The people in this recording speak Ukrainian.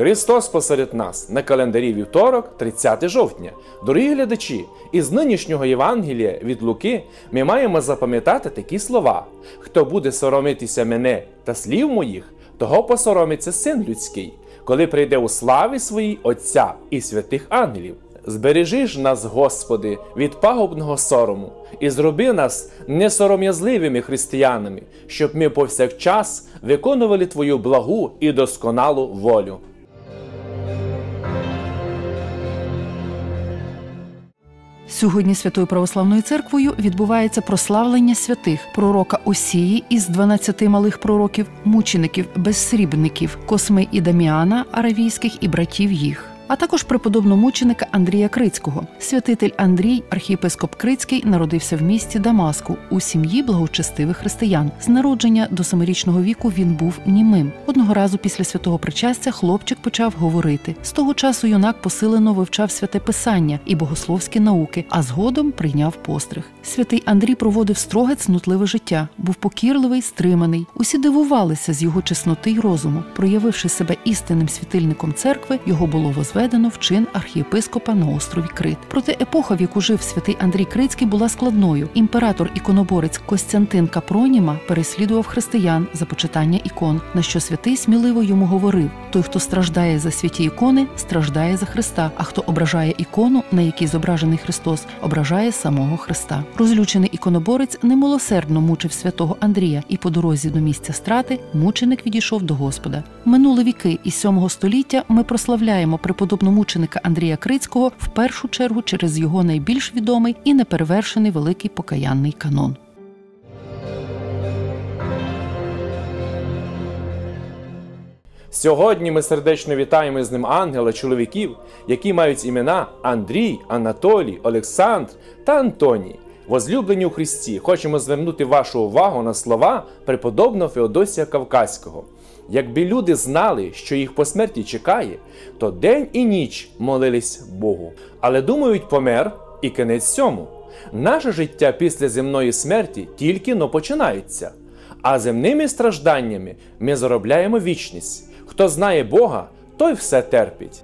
Христос посеред нас на календарі вівторок, 30 жовтня. Дорогі глядачі, із нинішнього Євангелія від Луки ми маємо запам'ятати такі слова: хто буде соромитися мене та слів моїх, того посоромиться син людський, коли прийде у славі своїй Отця і святих ангелів. Збережи ж нас, Господи, від пагубного сорому і зроби нас несором'язливими християнами, щоб ми повсякчас виконували Твою благу і досконалу волю. Сьогодні Святою Православною церквою відбувається прославлення святих пророка Осії із 12 малих пророків, мучеників, безсрібників, Косми і Даміана аравійських і братів їх. А також преподобномученика Андрія Крицького. Святитель Андрій, архієпископ Крицький, народився в місті Дамаску у сім'ї благочестивих християн. З народження до семирічного віку він був німим. Одного разу після святого причастя хлопчик почав говорити. З того часу юнак посилено вивчав святе писання і богословські науки, а згодом прийняв постриг. Святий Андрій проводив строге цнутливе життя, був покірливий, стриманий. Усі дивувалися з його чесноти й розуму. Проявивши себе істинним світильником церкви, його було возведено в чин архієпископа на острові Крит. Проте епоха, в яку жив святий Андрій Крицький, була складною. Імператор іконоборець Костянтин Капроніма переслідував християн за почитання ікон, на що святий сміливо йому говорив: той, хто страждає за святі ікони, страждає за Христа. А хто ображає ікону, на якій зображений Христос, ображає самого Христа. Розлючений іконоборець немилосердно мучив святого Андрія, і по дорозі до місця страти мученик відійшов до Господа. Минули віки із 7 століття ми прославляємо преподобномученика Андрія Крицького в першу чергу через його найбільш відомий і неперевершений великий покаянний канон. Сьогодні ми сердечно вітаємо з ним ангела чоловіків, які мають імена Андрій, Анатолій, Олександр та Антоній. Возлюблені у Христі, хочемо звернути вашу увагу на слова преподобного Феодосія Кавказького. Якби люди знали, що їх по смерті чекає, то день і ніч молились Богу. Але думають, помер і кінець цьому. Наше життя після земної смерті тільки но починається, а земними стражданнями ми заробляємо вічність. Хто знає Бога, той все терпить.